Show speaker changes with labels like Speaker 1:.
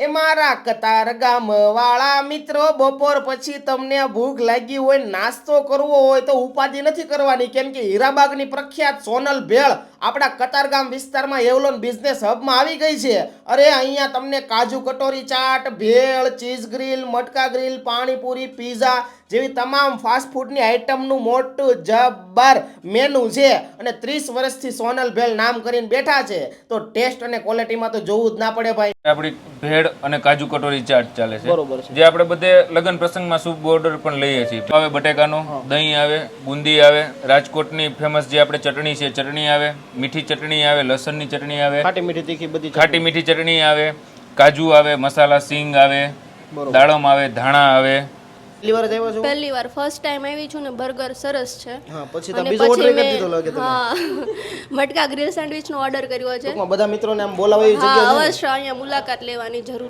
Speaker 1: એ મારા કતાર ગામ વાળા મિત્રો, બપોર પછી તમને ભૂખ લાગી હોય, નાસ્તો કરવો હોય તો ઉપાધિ નથી કરવાની. કેમ કે હીરાબાગની પ્રખ્યાત સોનલ ભેળ આપણા કતારગામ વિસ્તારમાં એવલોન બિઝનેસ હબમાં આવી ગઈ છે. અરે, અહીંયા તમને kaju katori chaat, bhel, cheese grill, matka grill, panipuri, pizza જેવી તમામ ફાસ્ટફૂડની આઇટમનું મોટું જબ્બર મેનુ છે. અને ત્રીસ વર્ષથી સોનલ ભેળ નામ કરીને બેઠા છે. તો ટેસ્ટ અને ક્વોલિટીમાં તો જોવું જ ના પડે ભાઈ.
Speaker 2: આપણી ભેળ અને કાજુ કટોરી ચાટ ચાલે છે.
Speaker 1: બરોબર છે.
Speaker 2: જે આપણે બધે લગ્ન પ્રસંગમાં શુભ ઓર્ડર પણ લઈએ છીએ. આવે બટેકાનો દહીં આવે બુંદી આવે રાજકોટની ફેમસ જે આપણે ચટણી છે ચટણી આવે મીઠી ચટણી આવે લસણની ચટણી આવે
Speaker 1: ખાટી મીઠી તીખી બધી
Speaker 2: ખાટી મીઠી ચટણી આવે કાજુ આવે મસાલા સિંગ આવે. દાડમ આવે ધાણા આવે
Speaker 1: પહેલી વાર આવ્યો છું?
Speaker 3: પહેલી વાર. ફર્સ્ટ ટાઈમ આવી છું ને બર્ગર સરસ છે.
Speaker 1: હા પછી તમે બીજો ઓર્ડર કરી દીધો લાગે
Speaker 3: મેં
Speaker 1: તમે
Speaker 3: હા. મટકા ગ્રીલ સેન્ડવિચ નો ઓર્ડર કર્યો છે.
Speaker 1: બધા મિત્રોને આમ બોલાવા એવી
Speaker 3: હા
Speaker 1: જગ્યા છે ને?
Speaker 3: અવશ્ય અહીંયા મુલાકાત લેવાની જરૂર